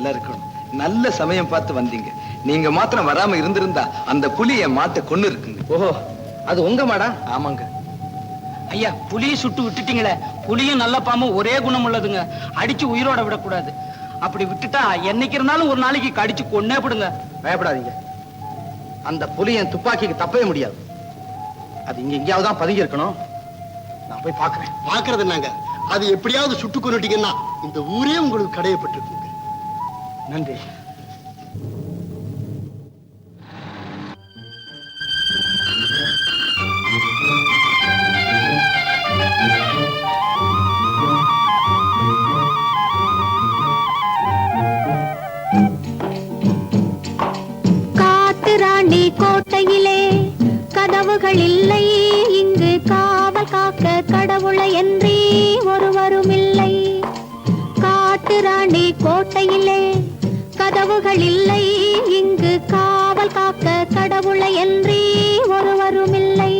நல்லா இருக்கணும். நல்ல சமயம் பார்த்து வந்தீங்க. நீங்க மாத்திரம் வராம இருந்திருந்தா அந்த புலி என் மாட்டை கொண்டு இருக்குங்க. ஓஹோ அது உங்க மாடா? ஆமாங்க. ஐயா புலியை சுட்டு விட்டுட்டீங்களே. புலியும் நல்ல பாம்பும் ஒரே குணம் உள்ளதுங்க. அடிச்சு உயிரோட விடக்கூடாது. அப்படி விட்டுட்டா என்னைக்கு இருந்தாலும் ஒரு நாளைக்கு கடிச்சு கொன்னே போடுங்க பயப்படாதீங்க. அந்த புலி என் துப்பாக்கிக்கு தப்பவே முடியாது. அது இங்க எங்கேயாவது தான் பதுங்கி இருக்கணும். நான் போய் பார்க்கறேன். பாக்குறது நாங்க அது எப்படியாவது சுட்டு கொண்டுட்டீங்கன்னா இந்த ஊரே உங்களுக்கு கடையப்பட்டிருக்குங்க. நன்றி. காட்டு கோட்டையிலே கதவுகள் இல்லை. இங்கு காவல் காக்க கடவுளை என்றே ஒருவரும் இல்லை காட்டுராணி கோட்டையிலே கதவுகள் இல்லை. இங்கு காவல் காக்க கடவுளை என்றே ஒருவரும் இல்லை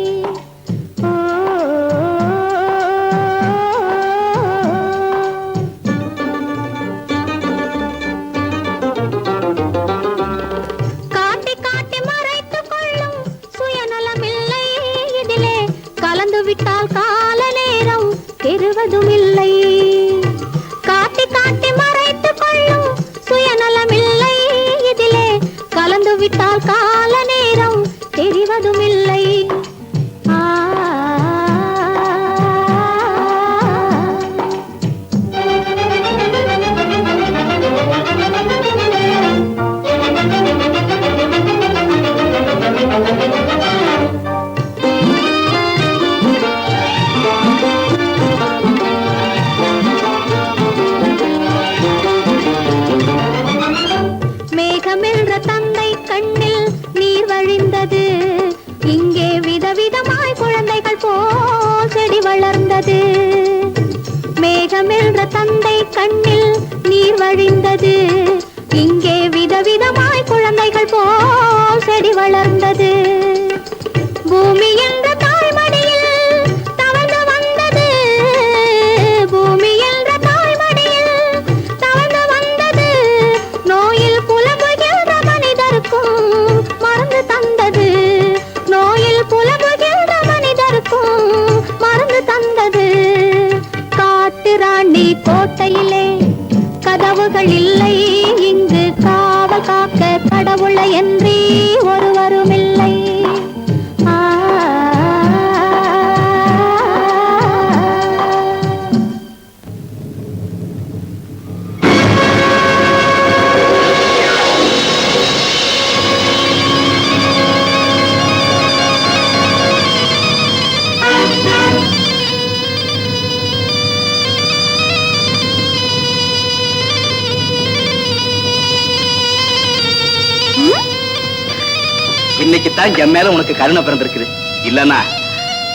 தான் என் மேல உனக்கு கருணை பிறந்திருக்குது. இல்லனா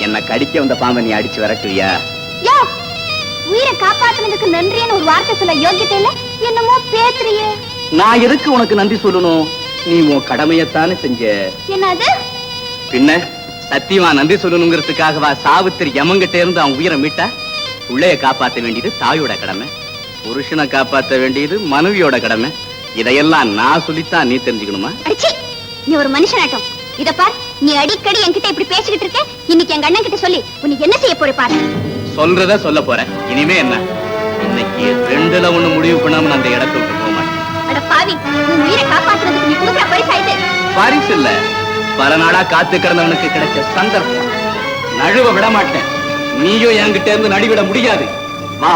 என்ன கடிக்க வந்த பாம்பை நீ அடிச்சு விரட்டுவியா? யோ உயிரை காப்பாத்துனதுக்கு நன்றின்னு ஒரு வார்த்தை சொல்ல யோகியத்தை இல்ல என்னமோ பேசுறியே. நான் எதுக்கு உனக்கு நன்றி சொல்லணும்? நீ உன் கடமையத்தானே செஞ்ச. என்னது? பின்ன சத்தியமா நன்றி சொல்லணுங்கிறதுக்காகவா சாவித்திரி யமங்கிட்ட இருந்து அவன் உயிரை மீட்டா? பிள்ளைய காப்பாத்த வேண்டியது தாயோட கடமை. புருஷனை காப்பாத்த வேண்டியது மனைவியோட கடமை. இதையெல்லாம் நான் சொல்லித்தான் நீ தெரிஞ்சுக்கணுமா? நீ ஒரு மனுஷனாட்டம். இத பார் நீ அடிக்கடி என்கிட்ட இப்படி பேசிக்கிட்டு இருக்க. இன்னைக்கு எங்க அண்ணன் கிட்ட சொல்லி. உன்னை என்ன செய்ய போற பாரு. சொல்றத சொல்ல போறேன் இனிமே என்ன? இன்னைக்கு ரெண்டுல ஒண்ணு முடிவு பண்ணாம நான் அந்த இடத்தை விட்டு போக மாட்டேன். அட பாவி உன் உயிரை காப்பாத்துறதுக்கு நீ கொடுக்குற பரிசா இது பரிசு இல்ல. பல நாளா காத்து கிடந்தவனுக்கு கிடைச்ச சந்தர்ப்பம். நழுவ விட மாட்டேன். நீயும் என்கிட்ட இருந்து நடிவிட முடியாது. வா.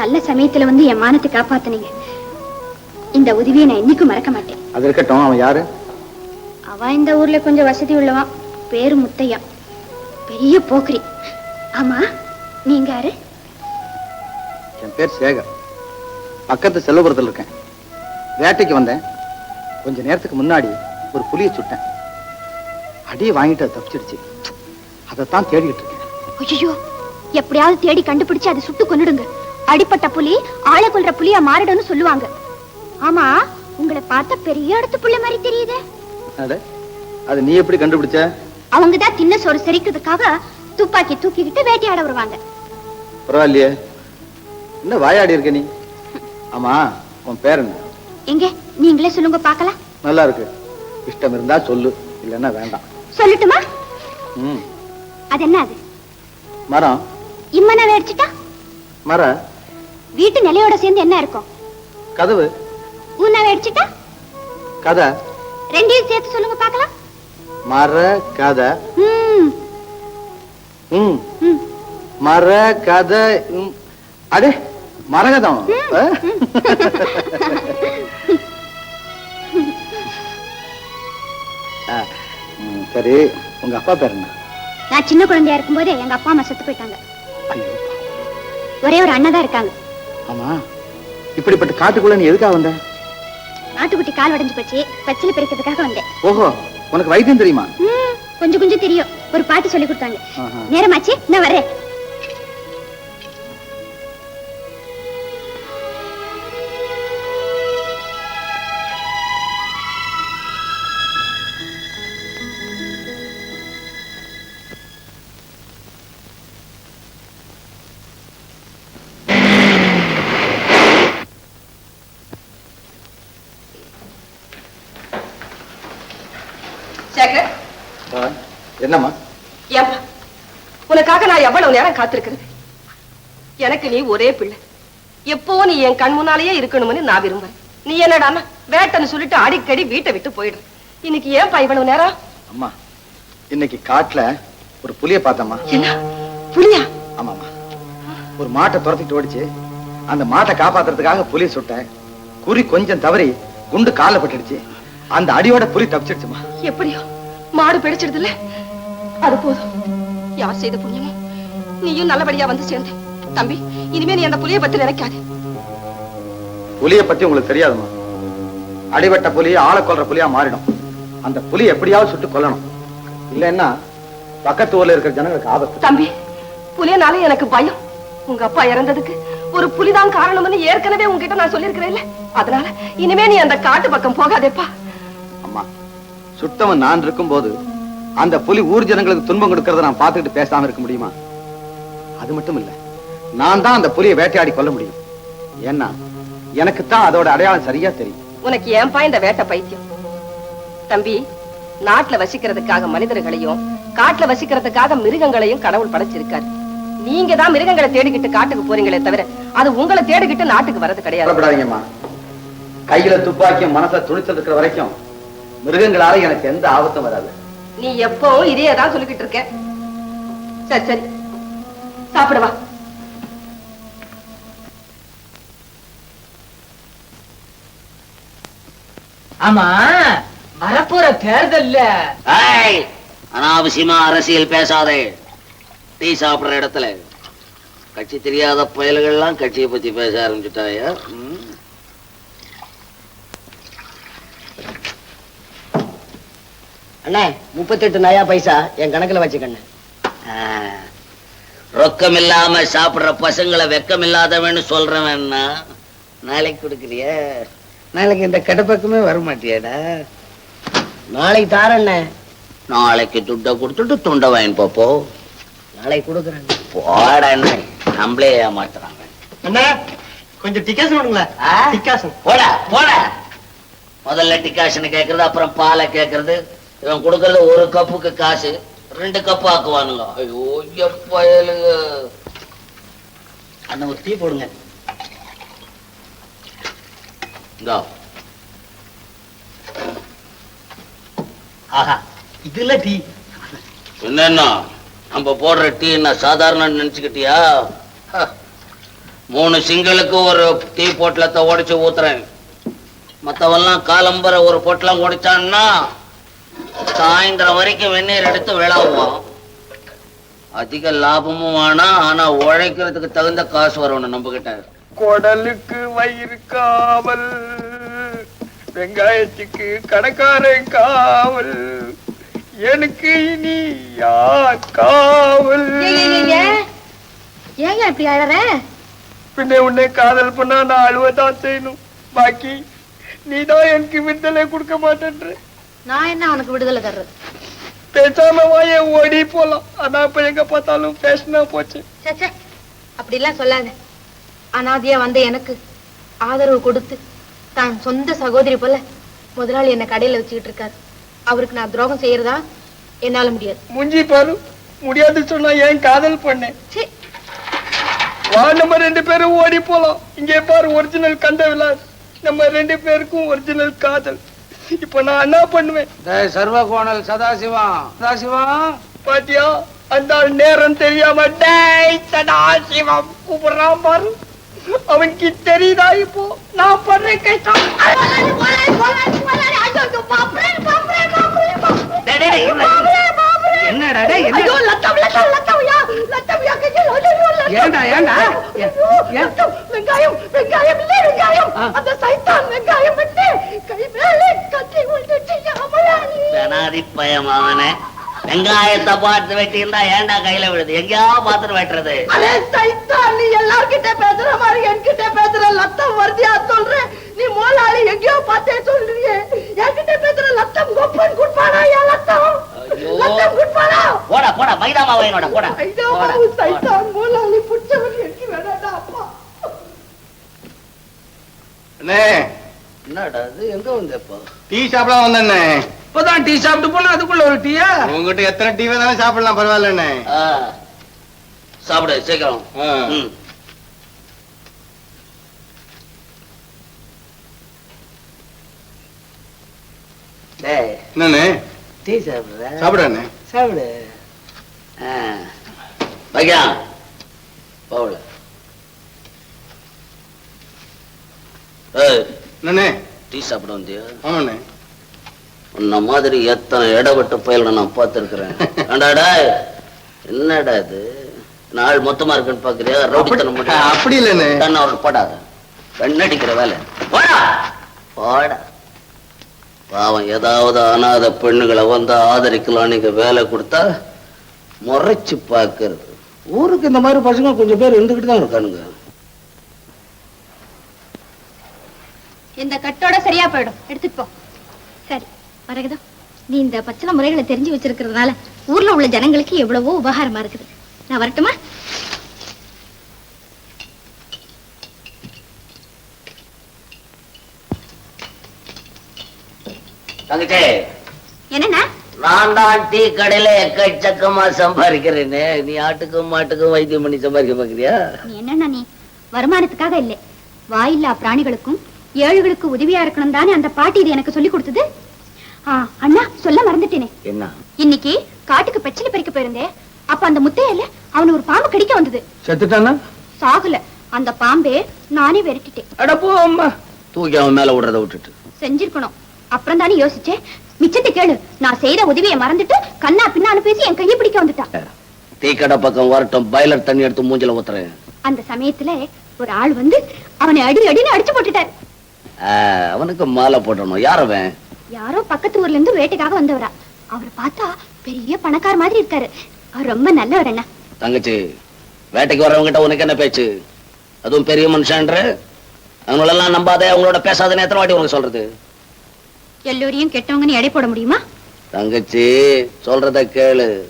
நல்ல சமயத்துல வந்து என் மானத்தை காப்பாத்துனீங்க. இந்த உதவியை நான் என்னைக்கும் மறக்க மாட்டேன். அது இருக்கட்டும் அவன் யாரு? அவன் இந்த ஊர்ல கொஞ்சம் வசதி உள்ளவன். பேரு முத்தையா. பெரிய போக்கிரி. ஆமா நீங்க யாரு? என் பேர் சேகர். பக்கத்து செல்வபுரத்தில் இருக்கேன். வேட்டைக்கு வந்தேன். கொஞ்ச நேரத்துக்கு முன்னாடி ஒரு புலியை சுட்டேன். அடியை வாங்கிட்டு அது தப்பிச்சிடுச்சு. அதைத்தான் தேடிட்டு இருக்கேன். ஐயோ எப்படியாவது தேடி கண்டுபிடிச்சு அதை சுட்டு கொன்னுடுங்க. அடிப்பட்ட புலி ஆளை கொல்ற புலியா மாறிடும்னு சொல்லுவாங்க. ஆமா உங்களை பார்த்த பெரிய இடத்து புள்ள மாதிரி தெரியுதே. அது நீ எப்படி கண்டுபிடிச்ச? அவங்க தான் தின்ன சோறு செரிக்கிறதுக்காக துப்பாக்கி தூக்கிக்கிட்டு வேட்டையாட வருவாங்க. பரவாயில்லையே. என்ன வாயாடி இருக்க நீ? ஆமா உன் பேர் என்ன? எங்க நீங்களே சொல்லுங்க பார்க்கலாம். நல்லா இருக்கு. இஷ்டம் இருந்தா சொல்லு இல்லைன்னா வேண்டாம். சொல்லட்டுமா? அது என்ன அது? மரம். இம்மனை அடிச்சுட்டா மர. வீட்டு நிலையோட சேர்ந்து என்ன இருக்கும்? கதவு. உன்னை அடிச்சுட்டா கதை. ரெண்டையும் சேர்த்து சொல்லுங்க பார்க்கலாம். மர கதை. ம். ம். ம். மர கதை. அடே மரகதம். சரி. உங்க அப்பா பேர் என்ன? நான் சின்ன குழந்தையா இருக்கும்போது எங்க அப்பா அம்மா செத்து போயிட்டாங்க. ஒரே ஒரு அண்ணன் தான் இருக்காங்க. ஆமா. இப்படிப்பட்ட காட்டுக்குள்ள நீ எதுக்காக வந்த? ஆட்டுக்குட்டி கால் உடைஞ்சு போச்சு. பச்சில பிரிக்கிறதுக்காக வந்தேன். ஓஹோ உனக்கு வைத்தியம் தெரியுமா? கொஞ்சம் கொஞ்சம் தெரியும். ஒரு பாட்டி சொல்லி கொடுத்தாங்க. நேரமாச்சு நான் வரேன். என்னம்மா? ஏப்பா உனக்காக நான் எவ்வளவு நேரம் காத்திருக்கிறது? எனக்கு நீ ஒரே பிள்ளை. எப்போ நீ என் கண் முன்னாலேயே இருக்கணும்னு நான் விரும்புறேன். நீ என்னடான்னா வேட்டைன்னு சொல்லிட்டு அடிக்கடி வீட்டை விட்டு போயிடுற இன்னைக்கு ஏன்பா இவ்வளவு நேரம்? அம்மா இன்னைக்கு காட்டுல ஒரு புலிய பார்த்தம்மா. என்ன? புளியா ஆமாம்மா. ஒரு மாட்டை துரத்திட்டு ஓடிச்சு. அந்த மாட்டை காப்பாத்துறதுக்காக புலிய சுட்டேன் குறி கொஞ்சம் தவறி குண்டு கால்ல பட்டுடுச்சு. அந்த அடியோட புலி தப்பிச்சிடுச்சுமா எப்படியோ மாடு பிடிச்சிடுது இல்ல அது போதும். யார் செய்த புண்ணியமோ? நீயும் நல்லபடியா வந்து சேர்ந்த. தம்பி இனிமே நீ அந்த புளிய பத்தி நினைக்காத. புலிய பத்தி உங்களுக்கு தெரியாதுமா? அடிபட்ட புலி ஆளை கொல்ற புலியா மாறிடும். அந்த புலி எப்படியாவது சுட்டு கொல்லணும். இல்லைன்னா பக்கத்து ஊர்ல இருக்கிற ஜனங்களுக்கு ஆபத்து. தம்பி புலியனால எனக்கு பயம். உங்க அப்பா இறந்ததுக்கு ஒரு புலிதான் காரணம்னு ஏற்கனவே உங்ககிட்ட நான் சொல்லியிருக்கிறேன்ல? அதனால இனிமே நீ அந்த காட்டு பக்கம் போகாதேப்பா. அம்மா சுட்டவன் நான் இருக்கும்போது அந்த புலி ஊர் ஜனங்களுக்கு துன்பம் கொடுக்கறத நான் பார்த்துக்கிட்டு பேசாம இருக்க முடியுமா? அது மட்டும் இல்ல நான் தான் அந்த புலியை வேட்டையாடி கொல்ல முடியும். ஏன்னா எனக்கு தான் அதோட அடையாளம் சரியா தெரியும். உனக்கு ஏன்பா இந்த வேட்டை பைத்தியம்? தம்பி நாட்டுல வசிக்கிறதுக்காக மனிதர்களையும் காட்டுல வசிக்கிறதுக்காக மிருகங்களையும் கடவுள் படைச்சிருக்காரு. நீங்க தான் மிருகங்களை தேடிக்கிட்டு காட்டுக்கு போறீங்களே தவிர அது உங்களை தேடிக்கிட்டு நாட்டுக்கு வர்றது கிடையாது. கையில துப்பாக்கியும் மனசுல துணிச்சல் இருக்கிற வரைக்கும் மிருகங்களால எனக்கு எந்த ஆபத்தும் வராது. நீ எப்பவும் இதையே தான் சொல்லிக்கிட்டு இருக்க? சரி சரி. சாப்பிடுவா ஆமா வரப்போற தேர்தல்ல. ஏய் அனாவசியமா அரசியல் பேசாதே. டீ சாப்பிடுற இடத்துல. கட்சி தெரியாத பயல்கள்லாம் கட்சியை பத்தி பேச ஆரம்பிச்சுட்டாயா ம். அண்ணே முப்பத்தெட்டு நயா பைசா என் கணக்குல வச்சுக்கண்ணே. ரொக்கம் இல்லாம சாப்பிடுற பசங்களை வெக்கம் இல்லாதவன்னு சொல்றவன்னா நாளைக்கு கொடுக்குறிய? நாளைக்கு இந்த கடப்பக்கமே வர மாட்டியாடா நாளைக்கு தாரண்ணே. நாளைக்கு துட்டை கொடுத்துட்டு துண்டை வாங்கி போப்போ நாளைக்கு கொடுக்குறேன். போடா நம்மளே ஏமாத்துறாங்க. அண்ணா கொஞ்சம் டிக்கெட் கொடுங்களேன் ஆ? டிக்காசன் போடா போடா. முதல்ல டிகாஷன் கேக்குறது அப்புறம் பாலை கேக்குறது. இவன் கொடுக்கறது ஒரு கப்புக்கு காசு ரெண்டு கப்பு ஆக்குவானுங்க. ஐயோ எப்பயலுங்க அண்ணா ஒரு டீ போடுங்க. ஆஹா இதுல டீ. என்னன்னா நம்ம போடுற டீ என்ன சாதாரண நினைச்சுக்கிட்டியா? மூணு சிங்களுக்கு ஒரு டீ பொட்டலத்தை உடைச்சு ஊத்துறேன். மத்தவெல்லாம் காலம்பர ஒரு பொட்டலம் உடைச்சான்னா சாயந்தரம் வரைக்கும் வெந்நீர் எடுத்து விளாவுவான் அதிக லாபமும் வேணாம் ஆனா உழைக்கிறதுக்கு தகுந்த காசு வரணும் நம்ம கிட்ட குடலுக்கு வயிறு காவல் வெங்காயத்துக்கு கடைக்காரன் காவல் எனக்கு இனி யார் காவல்? ஏங்க இப்படி அழற? பின்ன உன்னை காதல் பண்ணா நான் அழுவதான் செய்யணும். பாக்கி நீதான் எனக்கு விடுதலை கொடுக்க மாட்டேன்ற. நான் என்ன அவனுக்கு விடுதலை தர்றது? பேசாம வாய ஓடி போலாம். ஆனா இப்ப எங்க பார்த்தாலும் பேஷனா போச்சு. சே அப்படிலாம் சொல்லாத. அனாதையா வந்த எனக்கு ஆதரவு கொடுத்து தான் சொந்த சகோதரி போல முதலாளி என்ன கடையில வச்சுக்கிட்டு இருக்காரு. அவருக்கு நான் துரோகம் செய்யறதா என்னால முடியாது. முஞ்சி பாரு. முடியாது சொன்னா ஏன் காதல் பண்ணேன் வா நம்ம ரெண்டு பேரும் ஓடி போலாம். இங்கே பாரு ஒரிஜினல் கந்த விலாஸ். நம்ம ரெண்டு பேருக்கும் ஒரிஜினல் காதல். இப்ப நான் என்ன பண்ணுவேன் சர்வ கோணல் சதாசிவம் சதாசிவம் பாத்தியா அந்த நேரம் தெரியாம டேய் சதாசிவம் கூப்பிடுறான் பாரு அவனுக்கு தெரியுதா இப்போ நான் பண்ற கஷ்டம் என்னடா டேய், என்ன? ஐயோ, லத்தம், லத்தம், லத்தம், யா, லத்தம், யா, கையில், ஐயோ, லத்தம். ஏன்டா, ஏன்டா? ஐயோ, லத்தம், வெங்காயம் வெங்காயம் இல்லை வெங்காயம். அந்த சைத்தான் வெங்காயம் விட்டு கை மேலே பெனாதி அவனே வெங்காயத்தை பார்த்து வெட்டியிருந்தா ஏன்டா கையில விழுது? எங்கேயா பார்த்துட்டு வெட்டுறது? அலே சைத்தான் நீ எல்லார்கிட்ட பேசுற மாதிரி என்கிட்ட பேசுற லத்தம் வருதியா சொல்ற நீ மோலாளி எங்கேயோ பார்த்தே சொல்றியே என்கிட்ட பேசுற லத்தம் கொப்பன் குட்பானா யா லத்தம் ஐயோ. லத்தம் குட்பானா போடா போடா மைதா மாவையனோட போடா ஐயோ போடா, பாவு போடா. சைத்தான் மோலாளி புடிச்சவன் எனக்கு வேணாடா அப்பா அண்ணே. என்னடா இது? எங்க வந்த இப்போ? டீ சாப்பிடலாம் வந்தேண்ணே. இப்பதான் டீ சாப்பிட்டு போனா அதுக்குள்ள ஒரு டீயா? உங்ககிட்ட எத்தனை டீ வேணாலும் சாப்பிடலாம் பரவாயில்லண்ணே. சாப்பிடு சீக்கிரம். என்னண்ணே? டீ சாப்பிடுற? சாப்பிடுறேண்ணே. சாப்பிடு. வைக்கா போகல என்னண்ணே? டீ சாப்பிட வந்தியா? ஆமாண்ணே. உன்ன மாதிரி எத்தனை இடப்பட்ட பயல்களை நான் பார்த்திருக்கிறேன். ஏண்டாடா என்னடா இது? நாள் மொத்தமா இருக்குன்னு பாக்குறியா ரவுடித்தனம் அப்படி- இல்லைண்ணே. கண்ண அவர்கள் போடாத. கண்ணடிக்கிற வேலை. போடா. போடா. பாவம் ஏதாவது அனாதை பெண்ணுகளை வந்து ஆதரிக்கலாம் நீங்க வேலை கொடுத்தா முறைச்சு பார்க்கறது. ஊருக்கு இந்த மாதிரி பசங்க கொஞ்சம் பேர் இருந்துகிட்டு தான் இருக்கானுங்க. இந்த கட்டோட சரியா போயிடும். எடுத்துட்டு போ. சரி மரகதா நீ இந்த பச்சளை முறைகளை தெரிஞ்சு வச்சிருக்கிறதுனால ஊர்ல உள்ள ஜனங்களுக்கு எவ்வளவோ உபகாரமா இருக்குது. நான் வரட்டுமா? என்னண்ணா? நான் தான் டீ கடையில எக்கச்சக்கமா சம்பாதிக்கிறேனே நீ ஆட்டுக்கும் மாட்டுக்கும் வைத்தியம் பண்ணி சம்பாதிக்க பாக்குறியா? நீ என்னண்ணா நீ? வருமானத்துக்காக இல்லை. வாயில்லா பிராணிகளுக்கும் ஏழுகளுக்கு உதவியா இருக்கணும் தானே அந்த பாட்டி இது எனக்கு சொல்லி கொடுத்தது? ஆ, அண்ணா சொல்ல மறந்துட்டேனே. என்ன? இன்னைக்கு காட்டுக்கு பெச்சில பறிக்க போயிருந்தேன் அப்ப அந்த முத்தையில அவனு ஒரு பாம்பு கடிக்க வந்தது. செத்துட்டானா? சாகல. அந்த பாம்பே நானே விரட்டிட்டேன். அட போ அம்மா. தூக்கி அவன் மேல விடுறத விட்டுட்டு. செஞ்சிருக்கணும். அப்புறம் தானே யோசிச்சேன். மிச்சத்தை கேளு. நான் செய்த உதவியை மறந்துட்டு கண்ணா பின்னான்னு பேசி என் கையை பிடிக்க வந்துட்டான் டீ கடை பக்கம் வரட்டும் பாய்லர் தண்ணி எடுத்து மூஞ்சில ஊத்துறேன். அந்த சமயத்துல ஒரு ஆள் வந்து அவனை அடி அடின்னு அடிச்சு போட்டுட்டார். அவனுக்கு மாலை போட்டணும் யார் அவன்? யாரோ பக்கத்து ஊர்ல இருந்து வேட்டைக்காக வந்தவரா. அவர் பார்த்தா பெரிய பணக்கார மாதிரி இருக்காரு. அவர் ரொம்ப நல்லவர் அண்ணா. தங்கச்சி வேட்டைக்கு வரவங்கிட்ட உனக்கு என்ன பேச்சு? அதுவும் பெரிய மனுஷன்ற? அவங்களெல்லாம் நம்பாதே அவங்களோட பேசாதன்னு எத்தனை வாட்டி உனக்கு சொல்றது. எல்லோரையும் கெட்டவங்கன்னு எடை போட முடியுமா? தங்கச்சி சொல்றத கேளு.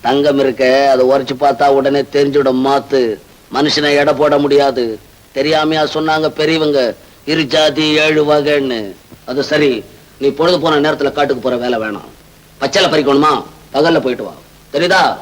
தங்கம் இருக்க அதை உரைச்சு பார்த்தா உடனே தெரிஞ்சுடும் மாத்து. மனுஷனை எடை போட முடியாது. தெரியாமையா சொன்னாங்க பெரியவங்க இரு ஜாதி ஏழு வகைன்னு. அது சரி நீ பொழுது போன நேரத்துல காட்டுக்கு போற வேலை வேணாம். பச்சைல பறிக்கணுமா? பகல்ல போயிட்டு வா. தெரியுதா?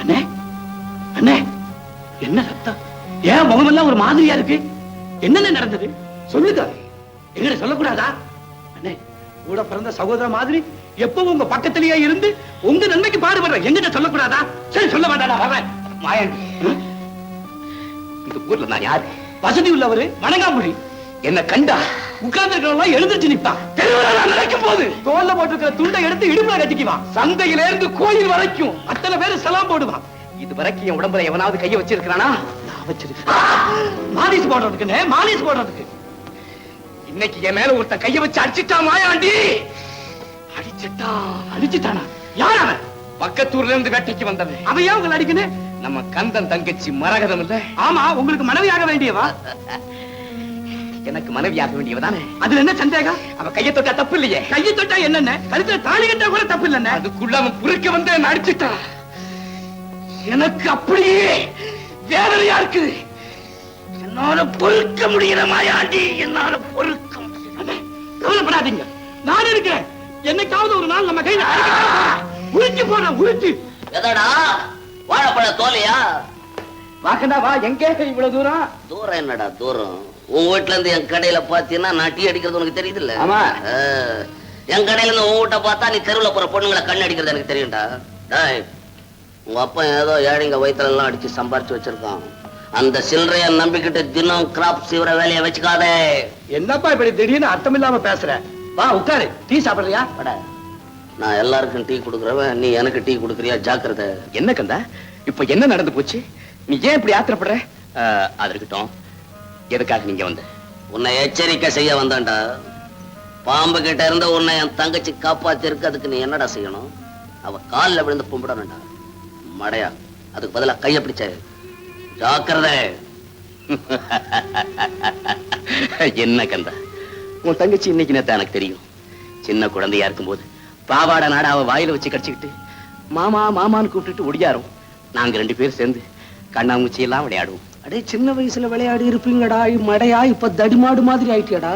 அண்ணே அண்ணே என்ன சத்தம்? ஏன் முகமெல்லாம் ஒரு மாதிரியா இருக்கு? என்னென்ன நடந்தது? சொல்லுங்க. எங்கிட்ட சொல்லக்கூடாதா? அண்ணே கூட பிறந்த சகோதர மாதிரி எப்பவும் உங்க பக்கத்திலேயே இருந்து உங்க நன்மைக்கு பாடுபடுறேன் எங்கிட்ட சொல்லக்கூடாதா? சரி சொல்ல வேண்டாம் வர்றேன் மாயாண்டி இந்த ஊர்ல நான் யாரு? வசதி உள்ளவரு வணங்காமொழி என்ன கண்டா? உட்கார்ந்து இருக்கிறவங்க எழுந்திருச்சு நிப்பான் நான் நடக்கும் போது தோல்ல போட்டிருக்கிற துண்டை எடுத்து இடுப்புல கட்டிக்குவான் சந்தையில இருந்து கோயில் வரைக்கும் அத்தனை பேரு சலாம் போடுவான் இது வரைக்கும் என் உடம்புல எவனாவது கைய வச்சிருக்கானா நான் வச்சிருக்கேன். மாலிஸ் போடுறதுக்குன்னு மாலிஸ் போடுறதுக்கு. இன்னைக்கு என் மேல ஒருத்தன் கைய வச்சு அடிச்சிட்டான் மாயாண்டி? அடிச்சிட்டான் அடிச்சுட்டானா? யார் அவன்? பக்கத்தூர்ல இருந்து வேட்டைக்கு வந்தவன். அவன் ஏன் உங்களை அடிக்கணும் நம்ம கந்தன் தங்கச்சி மரகதம் இல்ல? ஆமா உங்களுக்கு மனைவியாக வேண்டியவா? எனக்கு மனைவியாக வேண்டியவதானே? அதுல என்ன சந்தேகம்? அவ கைய தொட்டா தப்பு இல்லையே கையை தொட்டா என்னென்ன? கழுத்துல தாலி கட்டா கூட தப்பு இல்லைன்னு அதுக்குள்ள அவன் புரிக்க வந்து என்ன அடிச்சிட்டான் எனக்கு அப்படியே வேதனையா இருக்கு. என்னால பொறுக்க முடியல மாயாண்டி என்னால பொறுக்க கவலைப்படாதீங்க. நான் இருக்கிறேன் என்னைக்காவது ஒரு நாள் நம்ம கையில உருட்டி போன உருட்டி. எதடா? வாழைப்பழ தோலையா? வாக்கண்டா வா. எங்க இவ்வளவு தூரம்? தூரம் என்னடா தூரம்? உன் வீட்டுல இருந்து என் கடையில பாத்தீங்கன்னா நான் டீ அடிக்கிறது உனக்கு தெரியுதுல்ல? ஆமா. ஆ, என் கடையில இருந்து உன் வீட்டை பார்த்தா நீ தெருவுல போற பொண்ணுங்களை கண்ணு அடிக்கிறது எனக்கு தெரியும்டா. உங்க அப்பா ஏதோ ஏழைங்க வயித்துல எல்லாம் அடிச்சு சம்பாரிச்சு வச்சிருக்கான். அந்த சில்லறைய நம்பிக்கிட்டு தினம் கிராப் சீவர வேலையை வச்சுக்காதே. என்னப்பா இப்படி திடீர்னு அர்த்தம் இல்லாம பேசுற? வா உட்காரு. டீ சாப்பிடுறியா? பட நான் எல்லாருக்கும் டீ கொடுக்குறவன் நீ எனக்கு டீ கொடுக்குறியா? ஜாக்கிரதை. என்ன கந்தா? இப்ப என்ன நடந்து போச்சு? நீ ஏன் இப்படி ஆத்திரப்படுற? அது இருக்கட்டும். எதுக்காக நீங்க வந்த? உன்னை எச்சரிக்கை செய்ய வந்தான்டா. பாம்பு கிட்ட இருந்த உன்னை என் தங்கச்சி காப்பாத்திருக்கு அதுக்கு நீ என்னடா செய்யணும்? அவ கால்ல விழுந்து கும்பிடணும்டா மடையா அதுக்கு பதிலா கைய பிடிச்ச. ஜாக்கிரத. என்ன கந்தா? உன் தங்கச்சி இன்னைக்கு நேத்து எனக்கு தெரியும். சின்ன குழந்தையா இருக்கும்போது பாவாடை நாட அவ வாயில வச்சு கடிச்சுக்கிட்டு மாமா மாமான்னு கூப்பிட்டுட்டு ஒடியாரும். நாங்க ரெண்டு பேரும் சேர்ந்து கண்ணாமூச்சி எல்லாம் விளையாடுவோம். அடே சின்ன வயசுல விளையாடி இருப்பீங்கடா மடையா இப்ப தடிமாடு மாதிரி ஆயிட்டியாடா.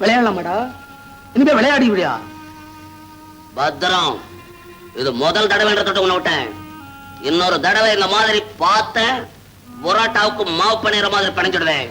விளையாடலாமாடா? இனிமே விளையாடி விடியா? பத்திரம். இது முதல் தடவைன்றத உன்னை விட்டேன். இன்னொரு தடவை இந்த மாதிரி பார்த்தேன் புரோட்டாவுக்கு மாவு பண்ணிடுற மாதிரி பணிஞ்சிடுவேன்.